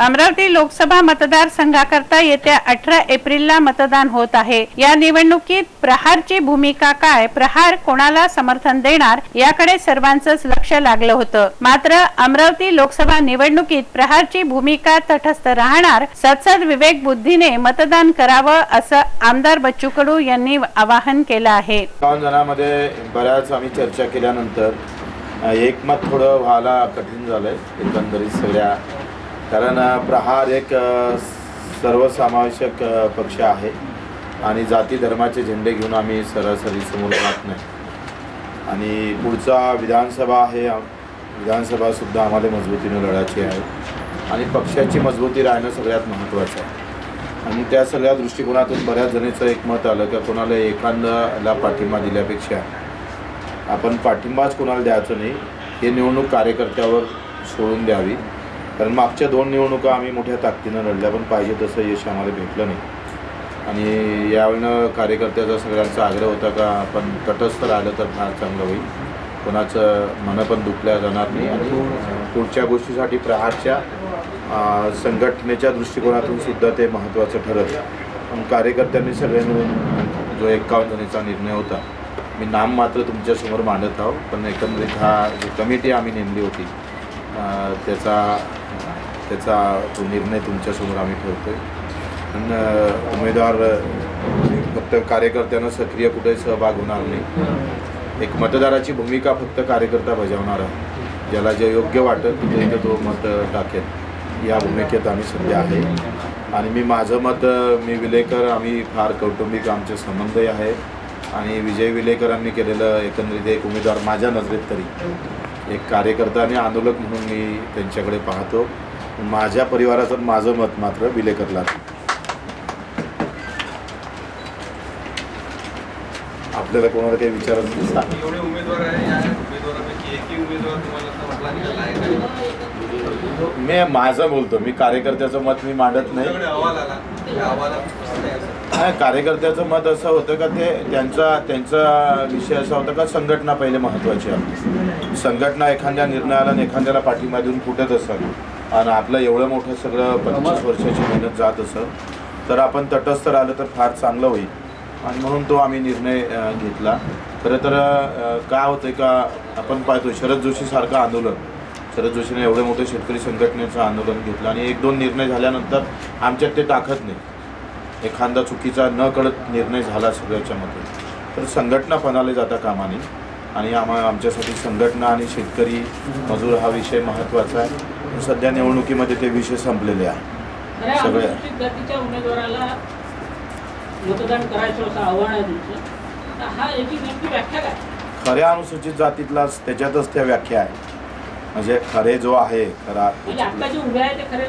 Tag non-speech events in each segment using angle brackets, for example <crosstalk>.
अमरावती लोकसभा मतदारसंघाकरता येत्या अठरा एप्रिलला मतदान होत आहे. या निवडणुकीत प्रहारची भूमिका काय प्रहार कोणाला समर्थन देणार याकडे सर्वांचंच लक्ष लागलं होतं. मात्र अमरावती लोकसभा निवडणुकीत प्रहारची भूमिका तटस्थ राहणार सदसद विवेक बुद्धीने मतदान करावं असं आमदार बच्चू कडू यांनी आवाहन केलं आहे. जणांमध्ये बऱ्याच आम्ही चर्चा केल्यानंतर एकमत थोडं व्हायला कठीण झालंय एकंदरीत सगळ्या कारण प्रहार एक सर्वसमावेशक पक्ष आहे आणि जाती धर्माचे झेंडे घेऊन आम्ही सरासरी समोर जात नाही. आणि पुढचा विधानसभा आहे विधानसभासुद्धा आम्हाला मजबूतीने लढायची आहे आणि पक्षाची मजबूती राहणं सगळ्यात महत्त्वाचं आहे. आणि त्या सगळ्या दृष्टिकोनातून बऱ्याच जणीचं एक मत आलं की कोणाला एखाद्याला पाठिंबा दिल्यापेक्षा आपण पाठिंबाच कोणाला द्यायचं नाही. हे निवडणूक कार्यकर्त्यावर सोडून द्यावी. कारण मागच्या दोन निवडणुका आम्ही मोठ्या ताकदीनं लढल्या पण पाहिजे तसं यश आम्हाला भेटलं नाही. आणि यावेळेनं कार्यकर्त्याचा सगळ्यांचा आग्रह होता का आपण तटस्थ राहिलं तर फार चांगलं होईल. कोणाचं मनं पण दुखल्या जाणार नाही. आणि पुढच्या गोष्टीसाठी प्रहारच्या संघटनेच्या दृष्टिकोनातून सुद्धा ते महत्त्वाचं ठरत पण कार्यकर्त्यांनी सगळे मिळून जो एकावन्न जणीचा निर्णय होता मी नाम मात्र तुमच्यासमोर मांडत आहो पण एकंदरीत हा जी कमिटी आम्ही नेमली होती त्याचा त्याचा तो निर्णय तुमच्यासमोर आम्ही ठेवतो आहे पण उमेदवार फक्त कार्यकर्त्यांना सक्रिय कुठे सहभाग होणार नाही. एक मतदाराची भूमिका फक्त कार्यकर्ता बजावणार आहे ज्याला जे योग्य वाटत तिथे तो मत टाकेल. या भूमिकेत आम्ही सध्या आहे. आणि मी माझं मत मी विलेकर आम्ही फार कौटुंबिक आमचे संबंधही आहे. आणि विजय विलेकरांनी केलेलं एकंदरीत एक उमेदवार माझ्या नजरेत तरी. एक कार्यकर्ता आणि आंदोलक म्हणून मी त्यांच्याकडे पाहतो. माझ्या परिवाराचं माझं मत मात्र विलेकरला. आपल्याला कोणाला काही विचारत? मी माझं बोलतो मी कार्यकर्त्याचं मत मी मांडत नाही. कार्यकर्त्याचं मत असं होतं का ते त्यांचा त्यांचा विषय असा होता का संघटना पहिले महत्त्वाची आहे. संघटना एखाद्या निर्णयाला आणि एखाद्याला पाठिंबा देऊन फुटत असत आणि आपलं एवढं मोठं सगळं पंचवीस वर्षाची मेहनत जात असत तर आपण तटस्थ राहिलं तर फार चांगलं होईल. आणि म्हणून तो आम्ही निर्णय घेतला. खरं तर काय होतं का आपण पाहतो शरद जोशीसारखं आंदोलन. शरद जोशीने एवढं मोठं शेतकरी संघटनेचं आंदोलन घेतलं आणि एक दोन निर्णय झाल्यानंतर आमच्यात ते टाकत नाही. एखादा चुकीचा न कळत निर्णय झाला सगळ्याच्यामध्ये तर संघटना पणाला जाता कामा आणि आम्हा आमच्यासाठी संघटना आणि शेतकरी मजूर हा विषय महत्त्वाचा आहे. सध्या निवडणुकीमध्ये ते विषय संपलेले आहे. खऱ्या सगळे. अनुसूचित जातीच्या उमेदवाराला मतदान करायचं असं आव्हान आहे तुमचं. तर हा याची नेमकी व्याख्या काय? खऱ्या अनुसूचित जातीतलाच त्याच्यातच त्या व्याख्या आहे. म्हणजे खरे जो आहे खरा म्हणजे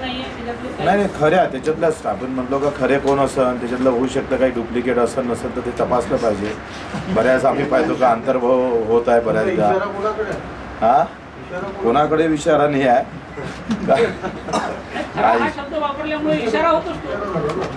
नाही नाही नाही खऱ्या त्याच्यातल्याच आपण म्हणलो का खरे कोण असन त्याच्यातलं होऊ शकतं काही डुप्लिकेट असन नसेल तर ते तपासलं पाहिजे. बऱ्याच आम्ही पाहतो का अंतर्भाव होत आहे बऱ्याचदा. हा? कोणाकडे विचारा नाही आहे. <laughs> हा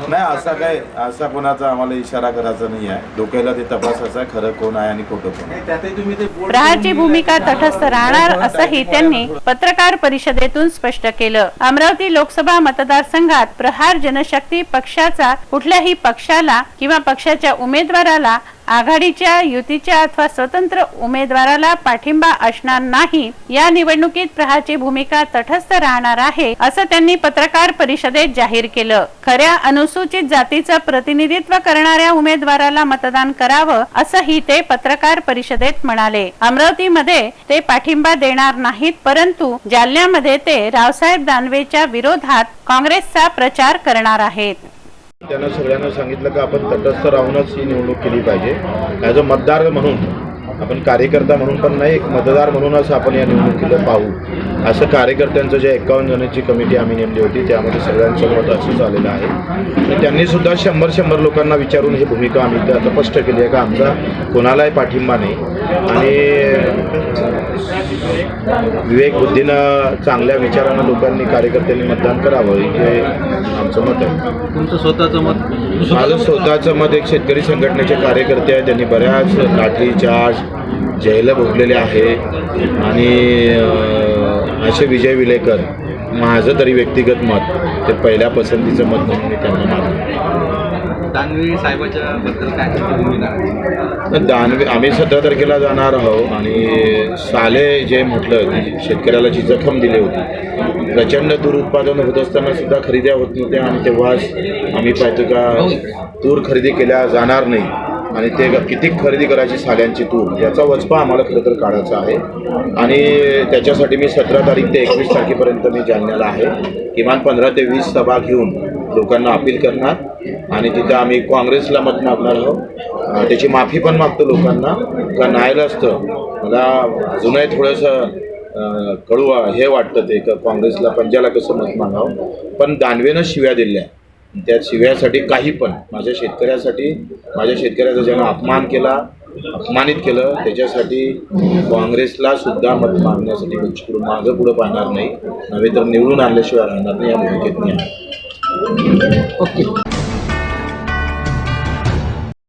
नाही असा काय असा कोणाचा आम्हाला इशारा करायचा नाही आहे. डोक्याला ते तपासायचं खरं कोण आहे आणि खोटं कोण प्रहारची भूमिका तटस्थ राहणार असंही त्यांनी पत्रकार परिषदेतून स्पष्ट केलं. अमरावती लोकसभा मतदारसंघात प्रहार जनशक्ती पक्षाचा कुठल्याही पक्षाला किंवा पक्षाच्या उमेदवाराला आघाडीच्या युतीच्या अथवा स्वतंत्र उमेदवाराला पाठिंबा असणार नाही या निवडणुकीत प्रहाची भूमिका तटस्थ राहणार आहे असं त्यांनी पत्रकार परिषदेत जाहीर केलं. खऱ्या अनुसूचित जातीचं प्रतिनिधित्व करणाऱ्या उमेदवाराला मतदान करावं असंही ते पत्रकार परिषदेत म्हणाले. अमरावतीमध्ये ते पाठिंबा देणार नाहीत परंतु जालन्यामध्ये ते रावसाहेब दानवेच्या विरोधात काँग्रेसचा प्रचार करणार आहेत. त्यांना सगळ्यांना सांगितलं की आपण तटस्थ राहूनच ही निवडणूक केली पाहिजे. ॲज अ मतदार म्हणून आपण कार्यकर्ता म्हणून पण नाही एक मतदार म्हणूनच आपण या निवडणुकीला पाहू. असं कार्यकर्त्यांचं जे एकावन्न जणांची कमिटी आम्ही नेमली होती त्यामध्ये सगळ्यांचं मत असंच आलेलं आहे. आणि त्यांनी सुद्धा शंभर शंभर लोकांना विचारून ही भूमिका आम्ही आता स्पष्ट केली आहे का आमचा कोणालाही पाठिंबा नाही. आणि विवेक बुद्धीनं चांगल्या विचारानं लोकांनी कार्यकर्त्यांनी मतदान करावं हे आमचं मत आहे. तुमचं स्वतःचं मत? माझं स्वतःचं मत एक शेतकरी संघटनेचे कार्यकर्ते आहेत. त्यांनी बऱ्याच लाठी चार्ज जैलं भोगलेले आहे. आणि असे विजय विलेकर माझं तरी व्यक्तिगत मत ते पहिल्या पसंतीचं मत म्हणून मी त्यांना मानतो. दानवे साहेबाच्या बद्दल काय भूमिका? दानवे आम्ही सतरा तारखेला जाणार आहोत आणि साले जे म्हटलं की शेतकऱ्याला जी जखम दिली होती प्रचंड दूर उत्पादन होत असताना सुद्धा खरेद्या होत नव्हत्या आणि तेव्हाच आम्ही पाहतो का तूर खरेदी केल्या जाणार नाही आणि ते किती खरेदी करायची साल्यांची तूर. याचा वचपा आम्हाला खरं तर काढायचा आहे. आणि त्याच्यासाठी मी सतरा तारीख ते एकवीस तारखेपर्यंत मी जालन्याला आहे. किमान पंधरा ते वीस सभा घेऊन लोकांना अपील करणार. आणि तिथं आम्ही काँग्रेसला मत मागणार आहोत. त्याची माफी पण मागतो लोकांना. का नाहीलं असतं. मला अजूनही थोडंसं कळू हे वाटतं ते का काँग्रेसला पंजाला कसं मत मागावं. पण दानवेनं शिव्या दिल्या. त्या शिव्यासाठी काही पण माझ्या शेतकऱ्यासाठी माझ्या शेतकऱ्याचा ज्यानं अपमान केला अपमानित केलं त्याच्यासाठी काँग्रेसला सुद्धा मत मागण्यासाठी मागं पुढं पाहणार नाही. नव्हे तर निवडून आणल्याशिवाय राहणार नाही या भूमिकेत मी आहे. ওকে